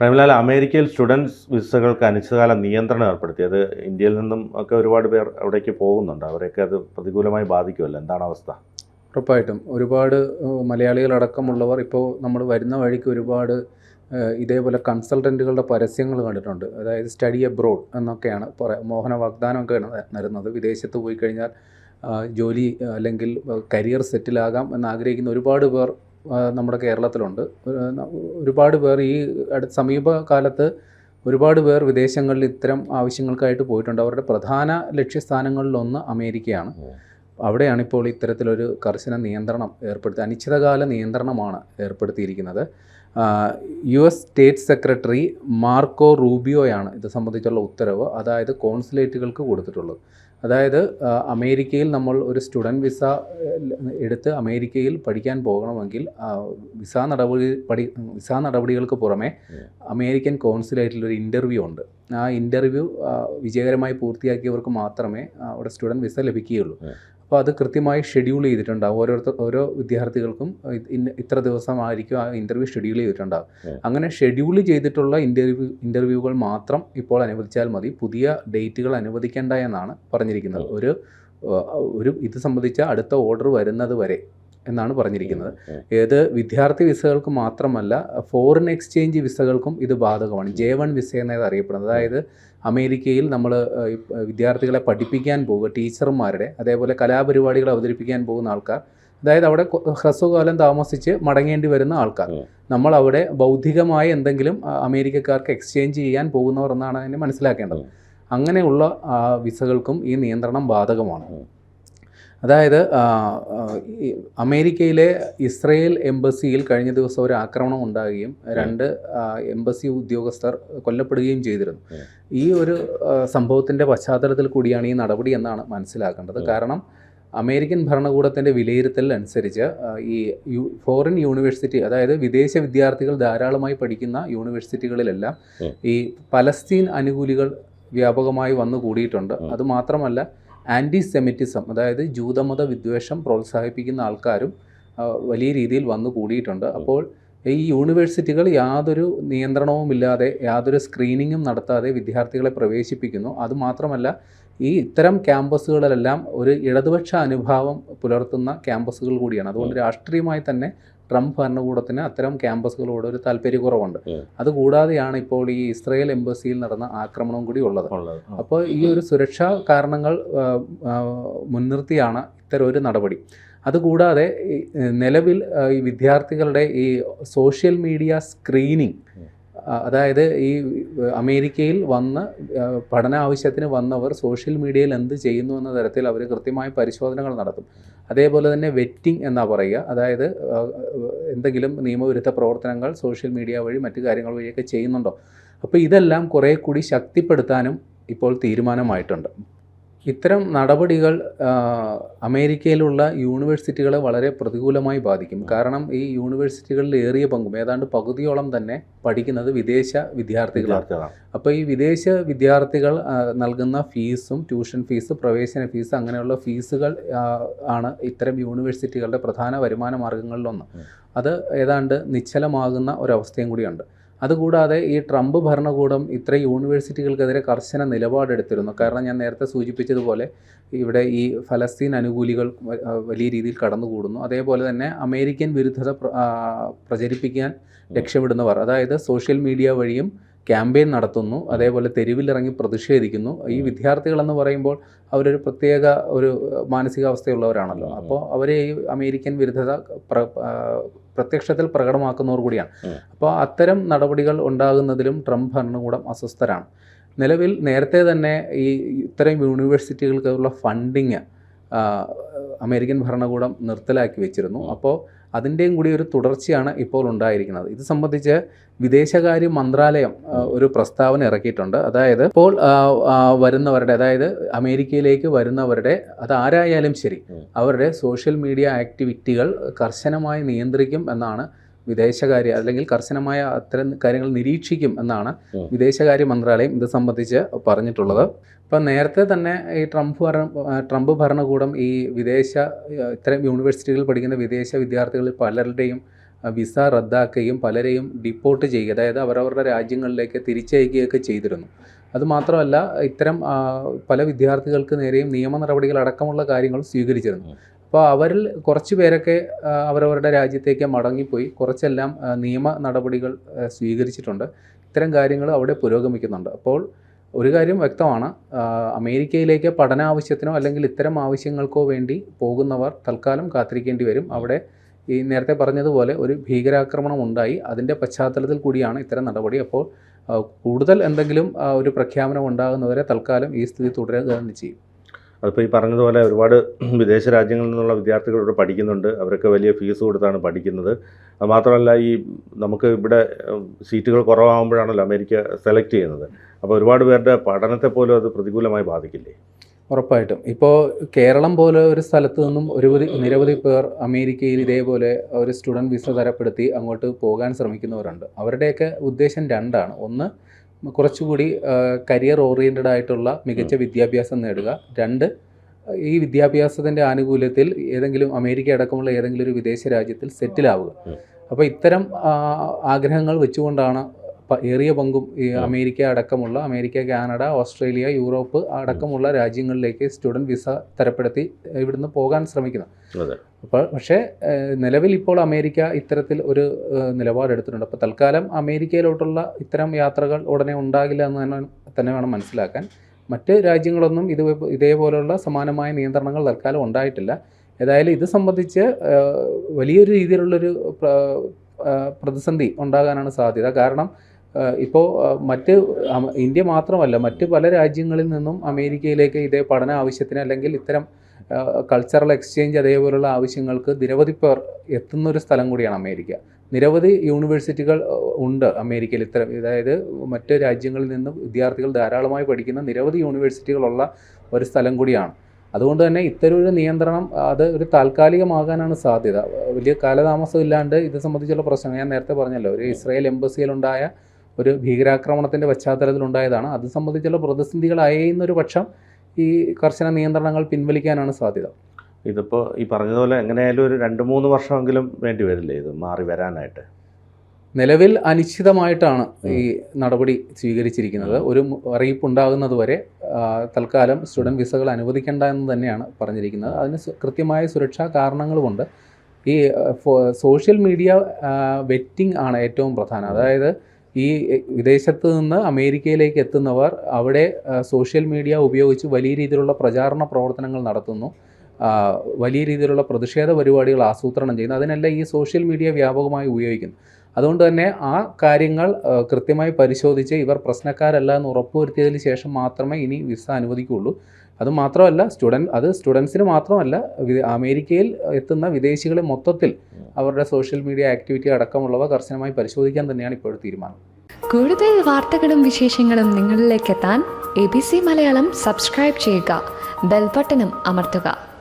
പ്രേമലാൽ അമേരിക്കയിൽ സ്റ്റുഡൻസ് വിസകൾക്ക് അനിശ്ചിതകാല നിയന്ത്രണം ഏർപ്പെടുത്തി അത് ഇന്ത്യയിൽ നിന്നും ഒക്കെ ഒരുപാട് പേർ അവിടേക്ക് പോകുന്നുണ്ട്. അവരെയൊക്കെ അത് പ്രതികൂലമായി ബാധിക്കുമല്ലോ? എന്താണ് അവസ്ഥ? ഉറപ്പായിട്ടും. ഒരുപാട് മലയാളികളടക്കമുള്ളവർ ഇപ്പോൾ നമ്മൾ വരുന്ന വഴിക്ക് ഒരുപാട് ഇതേപോലെ കൺസൾട്ടന്റുകളുടെ പരസ്യങ്ങൾ കണ്ടിട്ടുണ്ട്. അതായത് സ്റ്റഡി അബ്രോഡ് എന്നൊക്കെയാണ് പറ മോഹന വാഗ്ദാനമൊക്കെ നൽകുന്നത് വിദേശത്ത് പോയി കഴിഞ്ഞാൽ ജോലി അല്ലെങ്കിൽ കരിയർ സെറ്റിലാകാം എന്ന് ആഗ്രഹിക്കുന്ന ഒരുപാട് പേർ നമ്മുടെ കേരളത്തിലുണ്ട്. ഒരുപാട് പേർ ഈ അടുത്ത സമീപകാലത്ത് ഒരുപാട് പേർ വിദേശങ്ങളിൽ ഇത്തരം ആവശ്യങ്ങൾക്കായിട്ട് പോയിട്ടുണ്ട്. അവരുടെ പ്രധാന ലക്ഷ്യസ്ഥാനങ്ങളിലൊന്ന് അമേരിക്കയാണ്. അവിടെയാണ് ഇപ്പോൾ ഇത്തരത്തിലൊരു കർശന നിയന്ത്രണം ഏർപ്പെടുത്തി അനിശ്ചിതകാല നിയന്ത്രണമാണ് ഏർപ്പെടുത്തിയിരിക്കുന്നത്. U S state secretary Marco റൂബിയോയാണ് ഇത് സംബന്ധിച്ചുള്ള ഉത്തരവ് അതായത് കോൺസുലേറ്റുകൾക്ക് കൊടുത്തിട്ടുള്ളത്. അതായത് അമേരിക്കയിൽ നമ്മൾ ഒരു സ്റ്റുഡന്റ് വിസ എടുത്ത് അമേരിക്കയിൽ പഠിക്കാൻ പോകണമെങ്കിൽ വിസ നടപടി പടി വിസ നടപടികൾക്ക് പുറമെ അമേരിക്കൻ കോൺസുലേറ്റിൽ ഒരു ഇന്റർവ്യൂ ഉണ്ട്. ആ ഇന്റർവ്യൂ വിജയകരമായി പൂർത്തിയാക്കിയവർക്ക് മാത്രമേ അവിടെ സ്റ്റുഡന്റ് വിസ ലഭിക്കുകയുള്ളൂ. അപ്പോൾ അത് കൃത്യമായി ഷെഡ്യൂൾ ചെയ്തിട്ടുണ്ടാകും ഓരോരുത്തർ ഓരോ വിദ്യാർത്ഥികൾക്കും ഇത്ര ദിവസമായിരിക്കും ആ ഇന്റർവ്യൂ ഷെഡ്യൂൾ ചെയ്തിട്ടുണ്ടാകും അങ്ങനെ ഷെഡ്യൂൾ ചെയ്തിട്ടുള്ള ഇന്റർവ്യൂ ഇന്റർവ്യൂകൾ മാത്രം ഇപ്പോൾ അനുവദിച്ചാൽ മതി. പുതിയ ഡേറ്റുകൾ അനുവദിക്കേണ്ട എന്നാണ് പറഞ്ഞിരിക്കുന്നത്. ഒരു ഒരു ഇത് സംബന്ധിച്ച അടുത്ത ഓർഡർ വരുന്നത് വരെ. എന്നാണ് പറഞ്ഞിരിക്കുന്നത്. ഏത് വിദ്യാർത്ഥി വിസകൾക്ക് മാത്രമല്ല ഫോറിൻ എക്സ്ചേഞ്ച് വിസകൾക്കും ഇത് ബാധകമാണ്. ജെ വൺ വിസ എന്നത് അറിയപ്പെടുന്നത്. അതായത് അമേരിക്കയിൽ നമ്മൾ വിദ്യാർത്ഥികളെ പഠിപ്പിക്കാൻ പോകുക ടീച്ചർമാരുടെ അതേപോലെ കലാപരിപാടികൾ അവതരിപ്പിക്കാൻ പോകുന്ന ആൾക്കാർ അതായത് അവിടെ ഹ്രസ്വകാലം താമസിച്ച് മടങ്ങേണ്ടി വരുന്ന ആൾക്കാർ. നമ്മൾ അവിടെ ബൗദ്ധികമായി എന്തെങ്കിലും അമേരിക്കക്കാർക്ക് എക്സ്ചേഞ്ച് ചെയ്യാൻ പോകുന്നവർ എന്നാണ് അതിനെ മനസ്സിലാക്കേണ്ടത്. അങ്ങനെയുള്ള വിസകൾക്കും ഈ നിയന്ത്രണം ബാധകമാണ്. അതായത് അമേരിക്കയിലെ ഇസ്രയേൽ എംബസിയിൽ കഴിഞ്ഞ ദിവസം ഒരു ആക്രമണം ഉണ്ടാകുകയും രണ്ട് എംബസി ഉദ്യോഗസ്ഥർ കൊല്ലപ്പെടുകയും ചെയ്തിരുന്നു. ഈ ഒരു സംഭവത്തിന്റെ പശ്ചാത്തലത്തിൽ കൂടിയാണ് ഈ നടപടി എന്നാണ് മനസ്സിലാക്കേണ്ടത്. കാരണം അമേരിക്കൻ ഭരണകൂടത്തിന്റെ വിലയിരുത്തൽ അനുസരിച്ച് ഈ യു ഫോറിൻ യൂണിവേഴ്സിറ്റി അതായത് വിദേശ വിദ്യാർത്ഥികൾ ധാരാളമായി പഠിക്കുന്ന യൂണിവേഴ്സിറ്റികളിലെല്ലാം ഈ പലസ്തീൻ അനുകൂലികൾ വ്യാപകമായി വന്നു കൂടിയിട്ടുണ്ട്. അതുമാത്രമല്ല ആന്റി സെമിറ്റിസം അതായത് ജൂതമത വിദ്വേഷം പ്രോത്സാഹിപ്പിക്കുന്ന ആൾക്കാരും വലിയ രീതിയിൽ വന്നു കൂടിയിട്ടുണ്ട്. അപ്പോൾ ഈ യൂണിവേഴ്സിറ്റികൾ യാതൊരു നിയന്ത്രണവുമില്ലാതെ യാതൊരു സ്ക്രീനിങ്ങും നടത്താതെ വിദ്യാർത്ഥികളെ പ്രവേശിപ്പിക്കുന്നു. അതുമാത്രമല്ല ഈ ഇത്തരം ക്യാമ്പസുകളിലെല്ലാം ഒരു ഇടതുപക്ഷ അനുഭാവം പുലർത്തുന്ന ക്യാമ്പസുകൾ കൂടിയാണ്. അതുകൊണ്ട് രാഷ്ട്രീയമായി തന്നെ ട്രംപ് ഭരണകൂടത്തിന് അത്തരം ക്യാമ്പസുകളോട് ഒരു താല്പര്യക്കുറവുണ്ട്. അതുകൂടാതെയാണ് ഇപ്പോൾ ഈ ഇസ്രയേൽ എംബസിയിൽ നടന്ന ആക്രമണവും കൂടി ഉള്ളത്. അപ്പോൾ ഈ ഒരു സുരക്ഷാ കാരണങ്ങൾ മുൻനിർത്തിയാണ് ഇത്തരം ഒരു നടപടി. അതുകൂടാതെ നിലവിൽ ഈ വിദ്യാർത്ഥികളുടെ ഈ സോഷ്യൽ മീഡിയ സ്ക്രീനിങ് അതായത് ഈ അമേരിക്കയിൽ വന്ന് പഠന ആവശ്യത്തിന് വന്നവർ സോഷ്യൽ മീഡിയയിൽ എന്ത് ചെയ്യുന്നു എന്ന തരത്തിൽ അവർ കൃത്യമായ പരിശോധനകൾ നടത്തും. അതേപോലെ തന്നെ വെറ്റിംഗ് എന്നാ പറയുക. അതായത് എന്തെങ്കിലും നിയമവിരുദ്ധ പ്രവർത്തനങ്ങൾ സോഷ്യൽ മീഡിയ വഴി മറ്റു കാര്യങ്ങൾ വഴിയൊക്കെ ചെയ്യുന്നുണ്ടോ? അപ്പോൾ ഇതെല്ലാം കുറേ കൂടി ശക്തിപ്പെടുത്താനും ഇപ്പോൾ തീരുമാനമായിട്ടുണ്ട്. ഇത്തരം നടപടികൾ അമേരിക്കയിലുള്ള യൂണിവേഴ്സിറ്റികളെ വളരെ പ്രതികൂലമായി ബാധിക്കും. കാരണം ഈ യൂണിവേഴ്സിറ്റികളിൽ ഏറിയ പങ്കും ഏതാണ്ട് പകുതിയോളം തന്നെ പഠിക്കുന്നത് വിദേശ വിദ്യാർത്ഥികളാണ്. അപ്പോൾ ഈ വിദേശ വിദ്യാർത്ഥികൾ നൽകുന്ന ഫീസും ട്യൂഷൻ ഫീസ് പ്രവേശന ഫീസ് അങ്ങനെയുള്ള ഫീസുകൾ ആണ് ഇത്തരം യൂണിവേഴ്സിറ്റികളുടെ പ്രധാന വരുമാന മാർഗങ്ങളിലൊന്ന്. അത് ഏതാണ്ട് നിശ്ചലമാകുന്ന ഒരവസ്ഥയും കൂടിയുണ്ട്. അതുകൂടാതെ ഈ ട്രംപ് ഭരണകൂടം ഇത്ര യൂണിവേഴ്സിറ്റികൾക്കെതിരെ കർശന നിലപാടെടുത്തിരുന്നു. കാരണം ഞാൻ നേരത്തെ സൂചിപ്പിച്ചതുപോലെ ഇവിടെ ഈ ഫലസ്തീൻ അനുകൂലികൾ വലിയ രീതിയിൽ കടന്നുകൂടുന്നു. അതേപോലെ തന്നെ അമേരിക്കൻ വിരുദ്ധത പ്രചരിപ്പിക്കാൻ ലക്ഷ്യമിടുന്നവർ അതായത് സോഷ്യൽ മീഡിയ വഴിയും ക്യാമ്പയിൻ നടത്തുന്നു. അതേപോലെ തെരുവിലിറങ്ങി പ്രതിഷേധിക്കുന്നു. ഈ വിദ്യാർത്ഥികളെന്ന് പറയുമ്പോൾ അവരൊരു പ്രത്യേക ഒരു മാനസികാവസ്ഥയുള്ളവരാണല്ലോ. അപ്പോൾ അവരെ ഈ അമേരിക്കൻ വിരുദ്ധത പ്ര പ്രത്യക്ഷത്തിൽ പ്രകടമാക്കുന്നവർ കൂടിയാണ്. അപ്പോൾ അത്തരം നടപടികൾ ഉണ്ടാകുന്നതിലും ട്രംപ് ഭരണകൂടം അസ്വസ്ഥരാണ്. നിലവിൽ നേരത്തെ തന്നെ ഈ ഇത്തരം യൂണിവേഴ്സിറ്റികൾക്കുള്ള ഫണ്ടിങ് അമേരിക്കൻ ഭരണകൂടം നിർത്തലാക്കി വെച്ചിരുന്നു. അപ്പോൾ അതിന്റെയും കൂടി ഒരു തുടർച്ചയാണ് ഇപ്പോൾ ഉണ്ടായിരിക്കുന്നത്. ഇത് സംബന്ധിച്ച് വിദേശകാര്യ മന്ത്രാലയം ഒരു പ്രസ്താവന ഇറക്കിയിട്ടുണ്ട്. അതായത് ഇപ്പോൾ വരുന്നവരുടെ അതായത് അമേരിക്കയിലേക്ക് വരുന്നവരുടെ അത് ആരായാലും ശരി അവരുടെ സോഷ്യൽ മീഡിയ ആക്ടിവിറ്റികൾ കർശനമായി നിയന്ത്രിക്കും എന്നാണ് വിദേശകാര്യ അല്ലെങ്കിൽ കർശനമായ അത്തരം കാര്യങ്ങൾ നിരീക്ഷിക്കും എന്നാണ് വിദേശകാര്യ മന്ത്രാലയം ഇത് സംബന്ധിച്ച് പറഞ്ഞിട്ടുള്ളത്. ഇപ്പം നേരത്തെ തന്നെ ഈ ട്രംപ് ഭരണ ട്രംപ് ഭരണകൂടം ഈ വിദേശ ഇത്തരം യൂണിവേഴ്സിറ്റികളിൽ പഠിക്കുന്ന വിദേശ വിദ്യാർത്ഥികളിൽ പലരുടെയും വിസ റദ്ദാക്കുകയും പലരെയും ഡിപ്പോർട്ട് ചെയ്യുക അതായത് അവരവരുടെ രാജ്യങ്ങളിലേക്ക് തിരിച്ചയക്കുകയൊക്കെ ചെയ്തിരുന്നു. അതുമാത്രമല്ല ഇത്തരം പല വിദ്യാർത്ഥികൾക്ക് നേരെയും നിയമ നടപടികൾ അടക്കമുള്ള കാര്യങ്ങൾ സ്വീകരിച്ചിരുന്നു. അപ്പോൾ അവരിൽ കുറച്ച് പേരൊക്കെ അവരവരുടെ രാജ്യത്തേക്ക് മടങ്ങിപ്പോയി. കുറച്ചെല്ലാം നിയമ നടപടികൾ സ്വീകരിച്ചിട്ടുണ്ട്. ഇത്തരം കാര്യങ്ങൾ അവിടെ പുരോഗമിക്കുന്നുണ്ട്. അപ്പോൾ ഒരു കാര്യം വ്യക്തമാണ്. അമേരിക്കയിലേക്ക് പഠനാവശ്യത്തിനോ അല്ലെങ്കിൽ ഇത്തരം ആവശ്യങ്ങൾക്കോ വേണ്ടി പോകുന്നവർ തൽക്കാലം കാത്തിരിക്കേണ്ടി വരും. അവിടെ ഈ നേരത്തെ പറഞ്ഞതുപോലെ ഒരു ഭീകരാക്രമണം ഉണ്ടായി. അതിന്റെ പശ്ചാത്തലത്തിൽ കൂടിയാണ് ഇത്തരം നടപടി. അപ്പോൾ കൂടുതൽ എന്തെങ്കിലും ഒരു പ്രഖ്യാപനം ഉണ്ടാകുന്നവരെ തൽക്കാലം ഈ സ്ഥിതി തുടരുക തന്നെ ചെയ്യും. അതിപ്പോൾ ഈ പറഞ്ഞതുപോലെ ഒരുപാട് വിദേശ രാജ്യങ്ങളിൽ നിന്നുള്ള വിദ്യാർത്ഥികൾ ഇവിടെ പഠിക്കുന്നുണ്ട്. അവരൊക്കെ വലിയ ഫീസ് കൊടുത്താണ് പഠിക്കുന്നത്. അത് മാത്രമല്ല ഈ നമുക്ക് ഇവിടെ സീറ്റുകൾ കുറവാകുമ്പോഴാണല്ലോ അമേരിക്ക സെലക്ട് ചെയ്യുന്നത്. അപ്പോൾ ഒരുപാട് പേരുടെ പഠനത്തെ പോലും അത് പ്രതികൂലമായി ബാധിക്കില്ലേ? ഉറപ്പായിട്ടും. ഇപ്പോൾ കേരളം പോലെ ഒരു സ്ഥലത്ത് നിന്നും ഒരുപതി നിരവധി പേർ അമേരിക്കയിൽ ഇതേപോലെ ഒരു സ്റ്റുഡന്റ് വിസ തരപ്പെടുത്തി അങ്ങോട്ട് പോകാൻ ശ്രമിക്കുന്നവരുണ്ട്. അവരുടെയൊക്കെ ഉദ്ദേശം രണ്ടാണ്. ഒന്ന് കുറച്ചുകൂടി കരിയർ ഓറിയന്റഡ് ആയിട്ടുള്ള മികച്ച വിദ്യാഭ്യാസം നേടുക. രണ്ട് ഈ വിദ്യാഭ്യാസത്തിന്റെ ആനുകൂല്യത്തിൽ ഏതെങ്കിലും അമേരിക്ക അടക്കമുള്ള ഏതെങ്കിലും ഒരു വിദേശ രാജ്യത്തിൽ സെറ്റിലാവുക അപ്പോൾ ഇത്തരം ആഗ്രഹങ്ങൾ വെച്ചുകൊണ്ടാണ് ഏറിയ പങ്കും ഈ അമേരിക്ക അടക്കമുള്ള അമേരിക്ക കാനഡ ഓസ്ട്രേലിയ യൂറോപ്പ് അടക്കമുള്ള രാജ്യങ്ങളിലേക്ക് സ്റ്റുഡന്റ് വിസ തരപ്പെടുത്തി ഇവിടുന്ന് പോകാൻ ശ്രമിക്കുന്നത് അപ്പോൾ പക്ഷേ നിലവിൽ ഇപ്പോൾ അമേരിക്ക ഇത്തരത്തിൽ ഒരു നിലപാടെടുത്തിട്ടുണ്ട് അപ്പോൾ തൽക്കാലം അമേരിക്കയിലോട്ടുള്ള ഇത്തരം യാത്രകൾ ഉടനെ ഉണ്ടാകില്ല എന്ന് തന്നെ തന്നെ വേണം മനസ്സിലാക്കാൻ. മറ്റ് രാജ്യങ്ങളൊന്നും ഇത് ഇതേപോലെയുള്ള സമാനമായ നിയന്ത്രണങ്ങൾ തൽക്കാലം ഉണ്ടായിട്ടില്ല. ഏതായാലും ഇത് സംബന്ധിച്ച് വലിയൊരു രീതിയിലുള്ളൊരു പ്ര- പ്രതിസന്ധി ഉണ്ടാകാനാണ് സാധ്യത. കാരണം ഇപ്പോൾ മറ്റ് ഇന്ത്യ മാത്രമല്ല മറ്റ് പല രാജ്യങ്ങളിൽ നിന്നും അമേരിക്കയിലേക്ക് ഇതേ പഠന ആവശ്യത്തിന് അല്ലെങ്കിൽ ഇത്തരം കൾച്ചറൽ എക്സ്ചേഞ്ച് അതേപോലുള്ള ആവശ്യങ്ങൾക്ക് നിരവധി പേർ എത്തുന്ന ഒരു സ്ഥലം കൂടിയാണ് അമേരിക്ക. നിരവധി യൂണിവേഴ്സിറ്റികൾ ഉണ്ട് അമേരിക്കയിൽ ഇത്തരം അതായത് മറ്റ് രാജ്യങ്ങളിൽ നിന്നും വിദ്യാർത്ഥികൾ ധാരാളമായി പഠിക്കുന്ന നിരവധി യൂണിവേഴ്സിറ്റികളുള്ള ഒരു സ്ഥലം കൂടിയാണ്. അതുകൊണ്ട് തന്നെ ഇത്തരം ഒരു നിയന്ത്രണം അത് ഒരു താൽക്കാലികമാകാനാണ് സാധ്യത. വലിയ കാലതാമസം ഇല്ലാണ്ട് ഇത് സംബന്ധിച്ചുള്ള പ്രശ്നം ഞാൻ നേരത്തെ പറഞ്ഞല്ലോ ഒരു ഇസ്രായേൽ എംബസിയിലുണ്ടായ ഒരു ഭീകരാക്രമണത്തിന്റെ പശ്ചാത്തലത്തിലുണ്ടായതാണ്. അത് സംബന്ധിച്ചുള്ള പ്രതിസന്ധികളായിരുന്നൊരു പക്ഷം ഈ കർശന നിയന്ത്രണങ്ങൾ പിൻവലിക്കാനാണ് സാധ്യത. ഇതിപ്പോൾ ഈ പറഞ്ഞതുപോലെ എങ്ങനെയായാലും ഒരു രണ്ട് മൂന്ന് വർഷമെങ്കിലും വേണ്ടി വരില്ലേ ഇത് മാറി വരാനായിട്ട്? നിലവിൽ അനിശ്ചിതമായിട്ടാണ് ഈ നടപടി സ്വീകരിച്ചിരിക്കുന്നത്. ഒരു മു- അറിയിപ്പ് ഉണ്ടാകുന്നത് വരെ തൽക്കാലം സ്റ്റുഡന്റ് വിസകൾ അനുവദിക്കേണ്ട എന്ന് തന്നെയാണ് പറഞ്ഞിരിക്കുന്നത്. അതിന് കൃത്യമായ സുരക്ഷാ കാരണങ്ങളുമുണ്ട്. ഈ സോഷ്യൽ മീഡിയ വെറ്റിംഗ് ആണ് ഏറ്റവും പ്രധാനം. അതായത് ഈ വിദേശത്ത് നിന്ന് അമേരിക്കയിലേക്ക് എത്തുന്നവർ അവിടെ സോഷ്യൽ മീഡിയ ഉപയോഗിച്ച് വലിയ രീതിയിലുള്ള പ്രചാരണ പ്രവർത്തനങ്ങൾ നടത്തുന്നു. വലിയ രീതിയിലുള്ള പ്രതിഷേധ പരിപാടികൾ ആസൂത്രണം ചെയ്യുന്നു. അതിനെല്ലാം ഈ സോഷ്യൽ മീഡിയ വ്യാപകമായി ഉപയോഗിക്കുന്നു. അതുകൊണ്ട് തന്നെ ആ കാര്യങ്ങൾ കൃത്യമായി പരിശോധിച്ച് ഇവർ പ്രശ്നക്കാരല്ല എന്ന് ഉറപ്പുവരുത്തിയതിന് ശേഷം മാത്രമേ ഇനി വിസ അനുവദിക്കുകയുള്ളൂ. അത് മാത്രമല്ല സ്റ്റുഡൻ അത് സ്റ്റുഡൻസിന് മാത്രമല്ല അമേരിക്കയിൽ എത്തുന്ന വിദേശികളെ മൊത്തത്തിൽ അവരുടെ സോഷ്യൽ മീഡിയ ആക്ടിവിറ്റി അടക്കമുള്ളവ കർശനമായി പരിശോധിക്കാൻ തന്നെയാണ് ഇപ്പോൾ തീരുമാനം. കൂടുതൽ വാർത്തകളും വിശേഷങ്ങളും നിങ്ങളിലേക്ക് എത്താൻ A B C Malayalam subscribe ചെയ്യുക. ബെൽബട്ടനും അമർത്തുക.